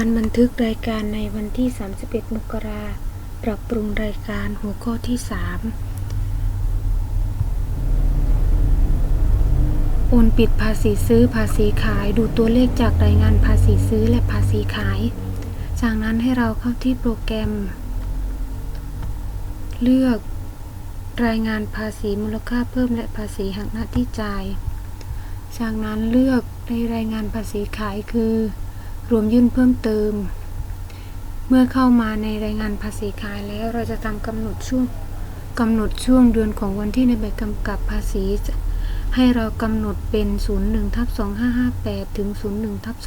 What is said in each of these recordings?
การบันทึกรายการในวันที่ 31 มกราปรับปรุงรายการหัวข้อที่ 3 โอนปิดภาษีซื้อภาษีขายดูตัวเลขจากรายงานภาษีซื้อและภาษีขาย จากนั้นให้เราเข้าที่โปรแกรม เลือกรายงานภาษีมูลค่าเพิ่มและภาษีหักหน้าที่จ่าย จากนั้นเลือกในรายงานภาษีขายคือ รวมยื่นเพิ่มเติม เมื่อเข้ามาในรายงานภาษีขายแล้วเราจะทำกำหนดช่วงกำหนดช่วงเดือนของวันที่ในใบกำกับภาษี ให้เรากำหนดเป็น 01ทับ2558 ถึง 01ทับ2558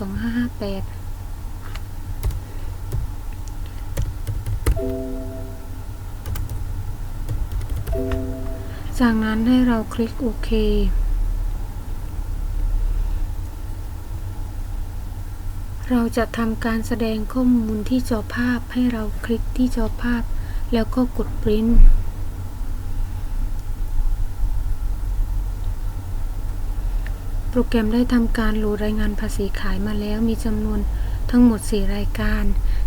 จากนั้นให้เราคลิกโอเค เราจะทำการแสดงข้อมูลที่จอภาพให้เราคลิกที่จอภาพ แล้วก็กดปริ้นโปรแกรมได้ทำการโหลดรายงานภาษีขายมาแล้วมีจำนวนทั้งหมด 4 รายการ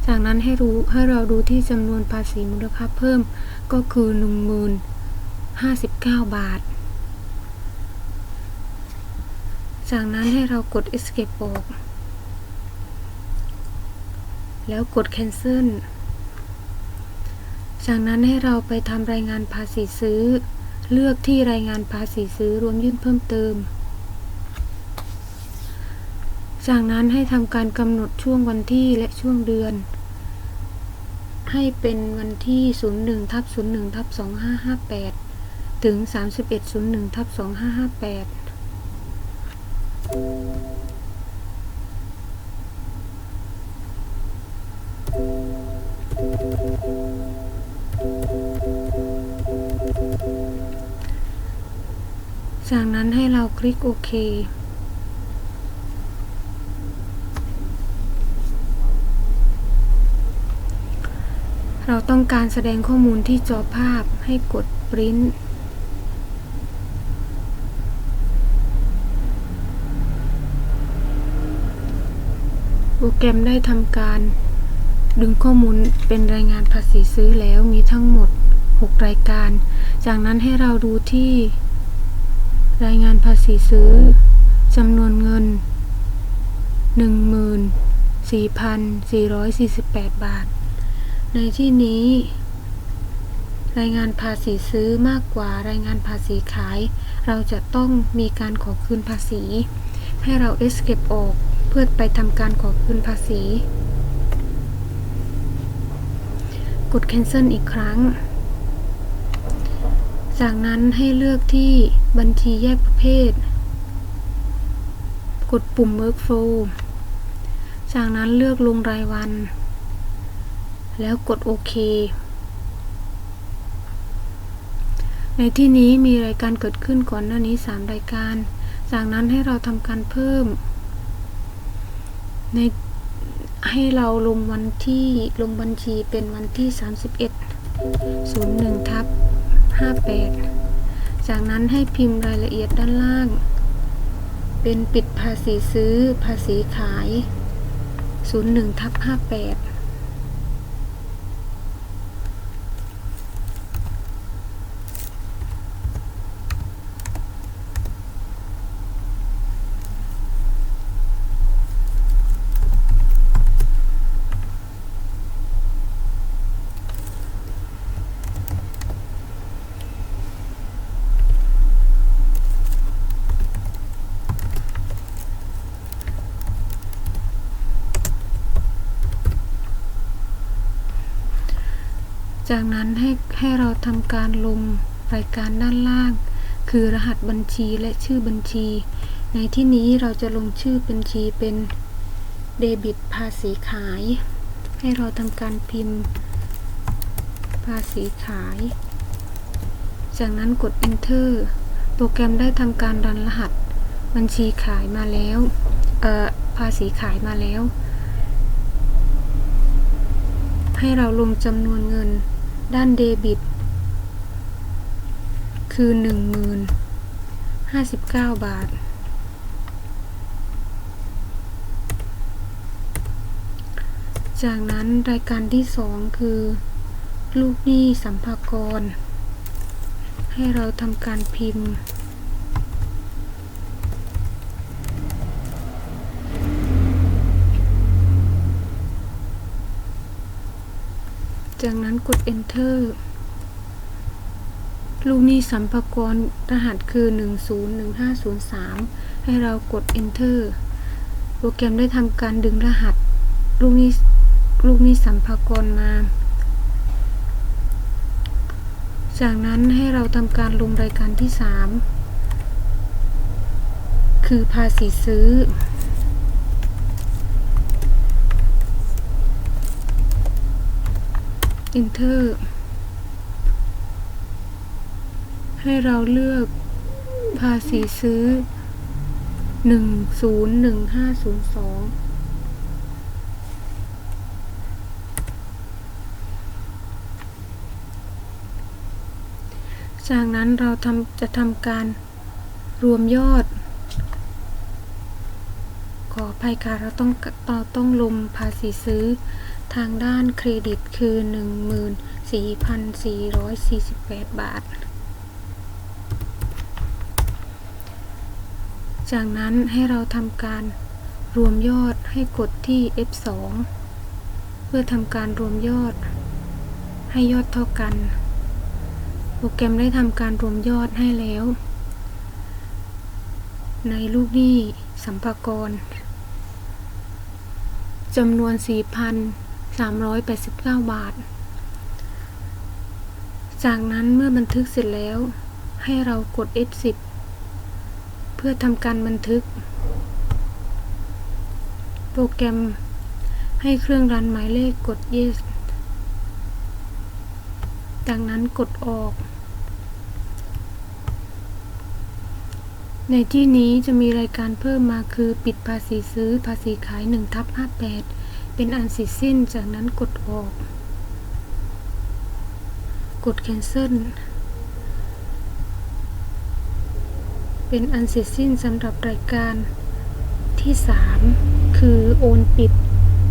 จากนั้นให้รู้ให้เราดูที่จำนวนภาษีมูลค่าเพิ่มก็คือ 10,059 บาท จากนั้นให้เรากด escape ออก แล้วกด cancel จากนั้นให้เราไปทำรายงานภาษีซื้อ เลือกที่รายงานภาษีซื้อรวมยื่นเพิ่มเติม จากนั้นให้ทำการกำหนดช่วงวันที่และช่วงเดือน ให้เป็นวันที่ 01ทับ01ทับ2558 ถึง 3101ทับ2558 จากนั้นให้เราคลิกโอเคเราต้องการแสดงข้อมูลที่จอภาพให้กดปริ้นโปรแกรมได้ทำการ ดึงข้อมูลเป็นรายงานภาษีซื้อแล้วมีทั้งหมด 6 รายการ จากนั้นให้เราดูที่ รายงานภาษีซื้อจำนวนเงิน 14,448 บาท ในที่นี้ รายงานภาษีซื้อมากกว่ารายงานภาษีขาย เราจะต้องมีการขอคืนภาษี ให้เรา escape ออกเพื่อไปทำการขอคืนภาษี กด cancel อีกครั้ง จากนั้นให้เลือกที่บัญชีแยกประเภท กดปุ่ม workflow จากนั้นเลือกลงรายวัน แล้วกดโอเค ในที่นี้มีรายการเกิดขึ้นก่อนหน้านี้ 3 รายการ จากนั้นให้เราทำการเพิ่ม ในให้เราลงวันที่ลงบัญชีเป็นวันที่ 31 01ทับ 58 จากนั้นให้พิมพ์รายละเอียดด้านล่าง เป็นปิดภาษีซื้อภาษีขาย 01ทับ58 จากนั้นให้ให้เราทำการลงรายการด้านล่าง คือรหัสบัญชีและชื่อบัญชี ในที่นี้เราจะลงชื่อบัญชีเป็นเดบิตภาษีขาย ให้เราทำการพิมพ์ ภาษีขาย จากนั้นกด enter โปรแกรมได้ทำการรันรหัสบัญชีขายมาแล้วเอ่อภาษีขายมาแล้ว ให้เราลงจำนวนเงิน ด้านเดบิต คือ 10,059 บาท จากนั้นรายการที่สองคือ ลูกหนี้สัมภากร ให้เราทำการพิมพ์ จา กด enter ลูกหนี้สัมภากรรหัสคือ 101503 ให้เรากด enter โปรแกรมได้ทำการดึงรหัส ลูกหนี้ลูกหนี้สัมภากรมา จากนั้นให้เราทำการลงรายการที่ 3 คือภาษีซื้อ enter ให้เราเลือกภาษีซื้อ 101502จากนั้นเราทำจะทำการรวมยอด ขออภัยค่ะเราต้องต้องลงภาษีซื้อ ทางด้านเครดิตคือ 14,448 บาท จากนั้นให้เราทำการรวมยอดให้กดที่ F2 เพื่อทำการรวมยอด ให้ยอดเท่ากัน โปรแกรมได้ทำการรวมยอดให้แล้ว ในลูกหนี้สัมภากรจำนวน 389 บาท จากนั้นเมื่อบันทึกเสร็จแล้ว ให้เรากด F10 เพื่อทำการบันทึก โปรแกรมให้เครื่องรันหมายเลขกด yes จากนั้นกดออก ในที่นี้จะมีรายการเพิ่มมาคือปิดภาษีซื้อภาษีขาย1ทับ58 เป็นอันเสร็จสิ้น จากนั้นกดออก กด cancel เป็นอันเสร็จสิ้นสำหรับรายการที่ 3 คือโอนปิด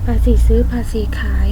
ภาษีซื้อภาษีขาย